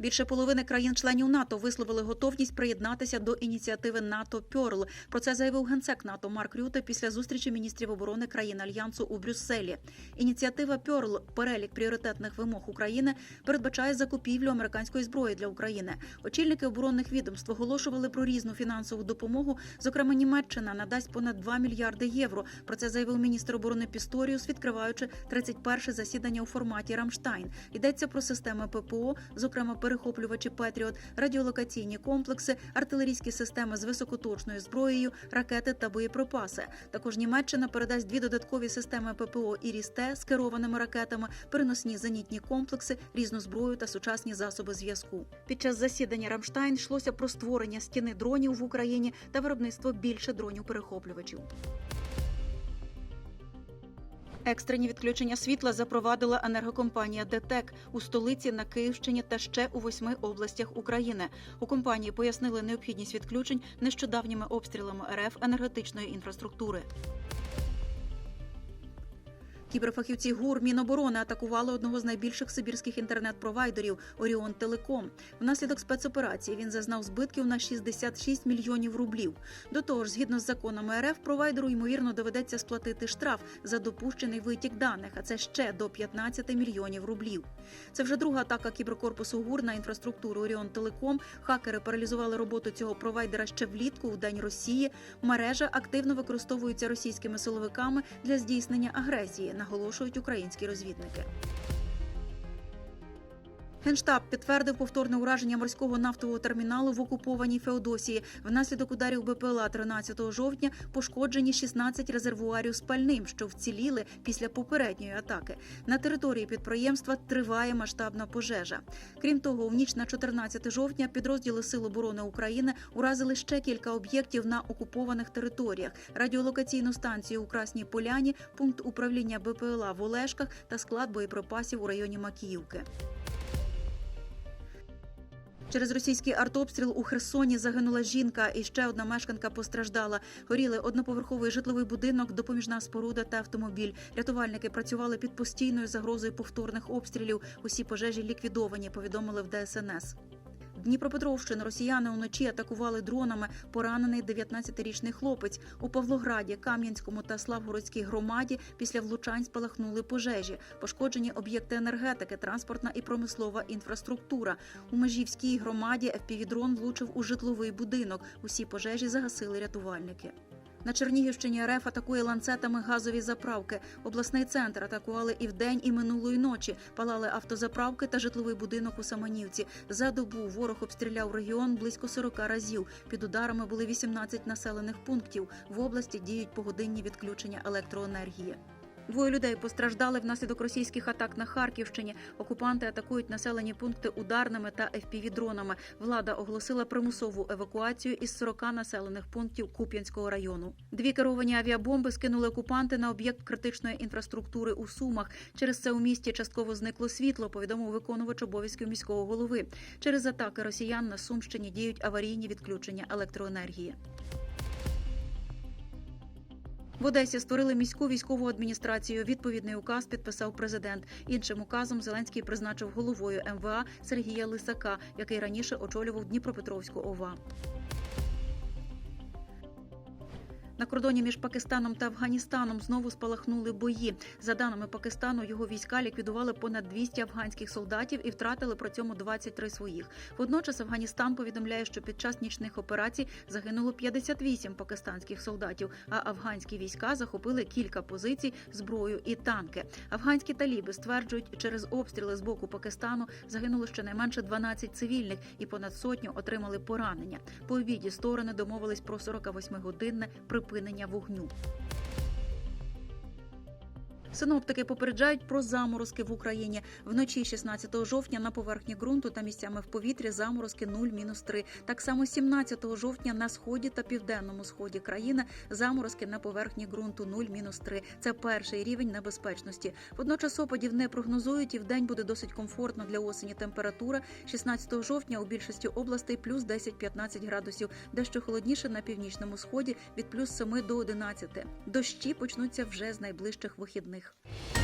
Більше половини країн-членів НАТО висловили готовність приєднатися до ініціативи НАТО Пьорл. Про це заявив генсек НАТО Марк Рюте після зустрічі міністрів оборони країн альянсу у Брюсселі. Ініціатива Пьорл, перелік пріоритетних вимог України, передбачає закупівлю американської зброї для України. Очільники оборонних відомств оголошували про різну фінансову допомогу. Зокрема, Німеччина надасть понад 2 мільярди євро. Про це заявив міністр оборони Пісторіус, відкриваючи 31-ше засідання у форматі Рамштайн. Йдеться про системи ППО, зокрема перехоплювачі Петріот, радіолокаційні комплекси, артилерійські системи з високоточною зброєю, ракети та боєприпаси. Також Німеччина передасть дві додаткові системи ППО «Іріс-Т» з керованими ракетами, переносні зенітні комплекси, різну зброю та сучасні засоби зв'язку. Під час засідання Рамштайн йшлося про створення стіни дронів в Україні та виробництво більше дронів перехоплювачів. Екстрені відключення світла запровадила енергокомпанія ДТЕК у столиці на Київщині та ще у восьми областях України. У компанії пояснили необхідність відключень нещодавніми обстрілами РФ енергетичної інфраструктури. Кіберфахівці ГУР Міноборони атакували одного з найбільших сибірських інтернет-провайдерів Оріон Телеком. Внаслідок спецоперації він зазнав збитків на 66 мільйонів рублів. До того ж, згідно з законами РФ, провайдеру ймовірно доведеться сплатити штраф за допущений витік даних, а це ще до 15 мільйонів рублів. Це вже друга атака кіберкорпусу ГУР на інфраструктуру Оріон Телеком. Хакери паралізували роботу цього провайдера ще влітку у день Росії. Мережа активно використовується російськими силовиками для здійснення агресії, наголошують українські розвідники. Генштаб підтвердив повторне ураження морського нафтового терміналу в окупованій Феодосії. Внаслідок ударів БПЛА 13 жовтня пошкоджені 16 резервуарів з пальним, що вціліли після попередньої атаки. На території підприємства триває масштабна пожежа. Крім того, в ніч на 14 жовтня підрозділи Сил оборони України уразили ще кілька об'єктів на окупованих територіях: радіолокаційну станцію у Красній Поляні, пункт управління БПЛА в Олешках та склад боєприпасів у районі Макіївки. Через російський артобстріл у Херсоні загинула жінка, і ще одна мешканка постраждала. Горіли одноповерховий житловий будинок, допоміжна споруда та автомобіль. Рятувальники працювали під постійною загрозою повторних обстрілів. Усі пожежі ліквідовані. Повідомили в ДСНС. Дніпропетровщину росіяни уночі атакували дронами. Поранений 19-річний хлопець у Павлограді, Кам'янському та Славгородській громаді після влучань спалахнули пожежі. Пошкоджені об'єкти енергетики, транспортна і промислова інфраструктура. У Межівській громаді ФПВ-дрон влучив у житловий будинок. Усі пожежі загасили рятувальники. На Чернігівщині РФ атакує ланцетами газові заправки. Обласний центр атакували і вдень, і минулої ночі. Палали автозаправки та житловий будинок у Саманівці. За добу ворог обстріляв регіон близько 40 разів. Під ударами були 18 населених пунктів. В області діють погодинні відключення електроенергії. Двоє людей постраждали внаслідок російських атак на Харківщині. Окупанти атакують населені пункти ударними та FPV-дронами. Влада оголосила примусову евакуацію із 40 населених пунктів Куп'янського району. Дві керовані авіабомби скинули окупанти на об'єкт критичної інфраструктури у Сумах. Через це у місті частково зникло світло. Повідомив виконувач обов'язків міського голови. Через атаки росіян на Сумщині діють аварійні відключення електроенергії. В Одесі створили міську військову адміністрацію. Відповідний указ підписав президент. Іншим указом Зеленський призначив головою МВА Сергія Лисака, який раніше очолював Дніпропетровську ОВА. На кордоні між Пакистаном та Афганістаном знову спалахнули бої. За даними Пакистану, його війська ліквідували понад 200 афганських солдатів і втратили при цьому 23 своїх. Водночас Афганістан повідомляє, що під час нічних операцій загинуло 58 пакистанських солдатів, а афганські війська захопили кілька позицій, зброю і танки. Афганські таліби стверджують, через обстріли з боку Пакистану загинуло щонайменше 12 цивільних і понад сотню отримали поранення. По обіді сторони домовились про 48-годинне припинення вогню. Синоптики попереджають про заморозки в Україні. Вночі 16 жовтня на поверхні ґрунту та місцями в повітрі заморозки 0-3. Так само 17 жовтня на сході та південному сході країни заморозки на поверхні ґрунту 0-3. Це перший рівень небезпечності. Водночас опадів не прогнозують і вдень буде досить комфортно для осені температура. 16 жовтня у більшості областей плюс 10-15 градусів, дещо холодніше на північному сході від плюс 7 до 11. Дощі почнуться вже з найближчих вихідних них.